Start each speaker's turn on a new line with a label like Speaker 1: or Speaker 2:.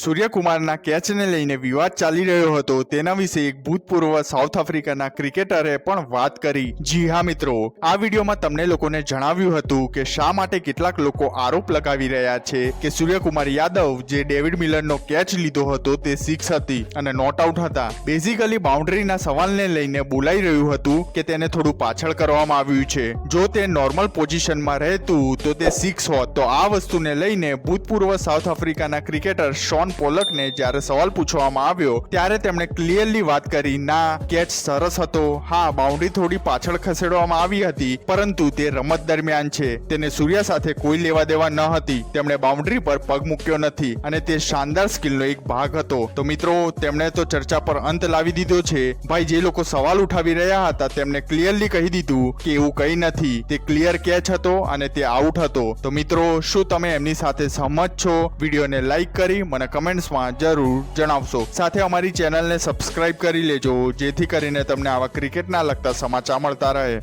Speaker 1: સૂર્યકુમારના કેચને લઈને વિવાદ ચાલી રહ્યો હતો. તેના વિશે એક ભૂતપૂર્વ સાઉથ આફ્રિકાના ક્રિકેટરે પણ વાત કરી. જી હા, મિત્રો. આ વિડીયોમાં તમને લોકોને જણાવ્યું હતું કે શા માટે કેટલાક લોકો આરોપ લગાવી રહ્યા છે કે સૂર્યકુમાર યાદવ, જે ડેવિડ મિલરનો કેચ લીધો હતો, તે સિક્સ હતી અને નોટ આઉટ હતા. બેઝિકલી બાઉન્ડ્રીના સવાલને લઈને બોલાઈ રહ્યું હતું કે તેને થોડું પાછળ કરવામાં આવ્યું છે. જો તે નોર્મલ પોઝિશનમાં રહેતું, તો તે સિક્સ હોત. તો આ વસ્તુને લઈને ભૂતપૂર્વ સાઉથ આફ્રિકાના ક્રિકેટર શોન પોલકને જ્યારે સવાલ પૂછવામાં આવ્યો, ત્યારે તેમણે ક્લિયરલી વાત કરી, ના, કેચ સરસ હતો. હા બાઉન્ડ્રી થોડી પાછળ ખસેડવામાં આવી હતી, પરંતુ તે રમત દરમિયાન છે. તેને સૂર્યા સાથે કોઈ લેવા દેવા ન હતી. તેમણે બાઉન્ડ્રી પર પગ મૂક્યો નથી અને તે શાનદાર સ્કિલનો એક ભાગ હતો. તો મિત્રો, તેમણે તો ચર્ચા પર અંત લાવી દીધો છે. ભાઈ, જે લોકો સવાલ ઉઠાવી રહ્યા હતા તેમણે ક્લિયરલી કહી દીધું કે એવું કંઈ નથી. તે ક્લિયર કેચ હતો અને તે આઉટ હતો. તો મિત્રો, શું તમે એમની સાથે સહમત છો? વિડીયોને લાઈક કરી, મને કમેન્ટ્સમાં જરૂર જણાવશો. સાથે અમારી ચેનલને સબસ્ક્રાઇબ કરી લેજો, જેથી કરીને તમને આવા ક્રિકેટના લગતા સમાચાર મળતા રહે.